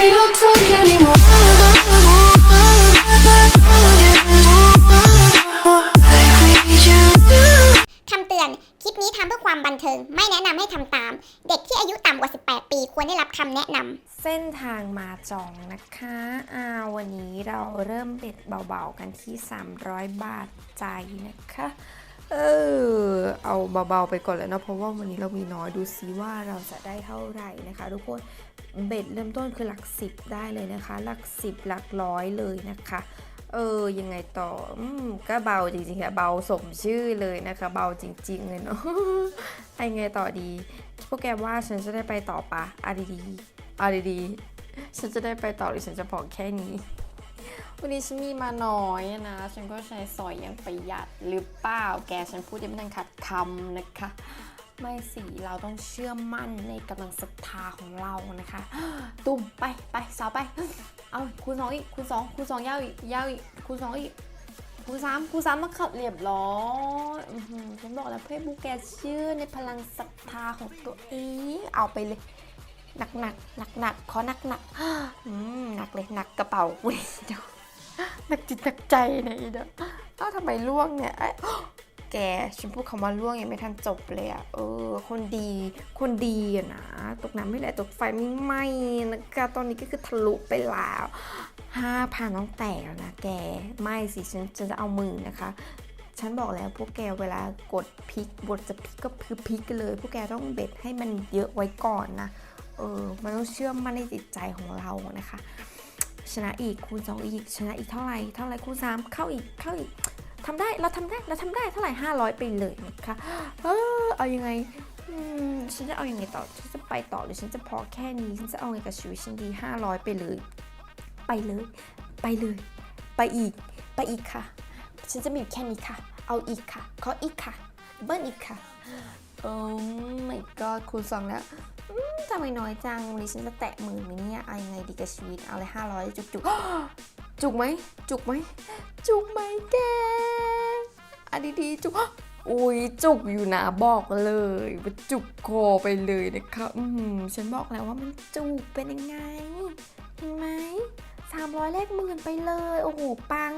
We don't talk anymore. คำเตือน คลิปนี้ทำเพื่อความบันเทิง ไม่แนะนำให้ทำตาม เด็กที่อายุต่ำกว่า 18 ปีควรได้รับคำแนะนำ เส้นทางมาจองนะคะอ่าวันนี้เราเริ่มเบ็ดเบาๆกันที่ 300 บาทใจนะคะ เออ เอาเบาๆไปก่อนเลยนะเพราะว่าวันนี้เรามีน้อยดูซิว่าเราจะได้เท่าไหร่นะคะ ทุกคน เบ็ดเริ่มต้นคือหลักสิบได้เลยนะคะ หลักสิบหลักร้อยเลยนะคะ เออ ยังไงต่ออืมก็เบาจริงๆค่ะ เบาสมชื่อเลยนะคะ เบาจริงๆเลยเนาะไอไงต่อดี พวกแกว่าฉันจะได้ไปต่อปะอะดีๆอะดีๆฉันจะได้ไปต่อหรือฉันจะพอแค่นี้ วันนี้ฉันมีมาน้อยนะ ฉันก็ใช้สอยอย่างประหยัดหรือเปล่า แกฉันพูดยังไม่ทันขัดคำนะคะ ไม่สิเราต้องเชื่อมั่นในกำลังศรัทธาของเรานะคะ ตุ่มไปไปสาวไป เอาคูณสองอีกคูณสองคูณสองยาวอีกยาวอีกคูณสองอีกคูณสามคูณสามมาขับเรียบร้อยฉันบอกแล้วเพื่อนบูแกเชื่อในพลังศรัทธาของตัวเองเอาไปเลยหนักหนักหนักหนักขอหนักหนักหนักเลยหนักกระเป๋าเว้ยเดี๋ยวหนักจิตหนักใจนะอีเด้อเอ้าทำไมล่วงเนี่ยอ แกฉันพูดคำว่าล่วงยังไม่ทันจบเลยอะเออ คนดี คนดีอะนะ ตกน้ำไม่ไหลตกไฟไม่ไหม้นะคะตอนนี้ก็คือทะลุไปแล้วห้าพันต้องแตกแล้วนะแก ไม่สิฉันฉันจะเอามือนะคะ ฉันบอกแล้วพวกแกเวลากดพลิกบทจะพลิกก็คือพลิกกันเลย พวกแกต้องเบ็ดให้มันเยอะไว้ก่อนนะ เออ มันต้องเชื่อมั่นในจิตใจของเรานะคะ ชนะอีกคูณ2อีก ชนะอีกเท่าไหร่ เท่าไหร่คูณ3เข้าอีก เข้าอีก ทำได้เราทำได้เราทำได้เท่าไหร่500ไปเลยนะคะเออเอายังไงอืมฉันจะเอาอยังไงต่อฉันจะไปต่อหรือฉันจะพอแค่นี้ฉันจะเอาไงกับชีวิตฉันดี500ไปเลย ไปเลย ไปเลย ไปอีก ไปอีกค่ะ ฉันจะมีอยู่แค่นี้ค่ะ เอาอีกค่ะ ขออีกค่ะ เบิ้ลอีกค่ะโอ้ my god คูณสองแล้วทำไมน้อยจังวันนี้ฉันจะแตะหมื่นไหมเนี่ยเอายังไงดีกับชีวิต เอาเลยห้าร้อยจุกจุก จุกไหม จุกไหม จุกไหมแกอันดีๆจุกอุ้ยจุกอยู่นะบอกเลยว่าจุกคอไปเลยนะคะอืมฉันบอกแล้วว่ามันจุกเป็นยังไงเห็นไหมสามร้อยเลขหมื่นไปเลย โอ้โห ปัง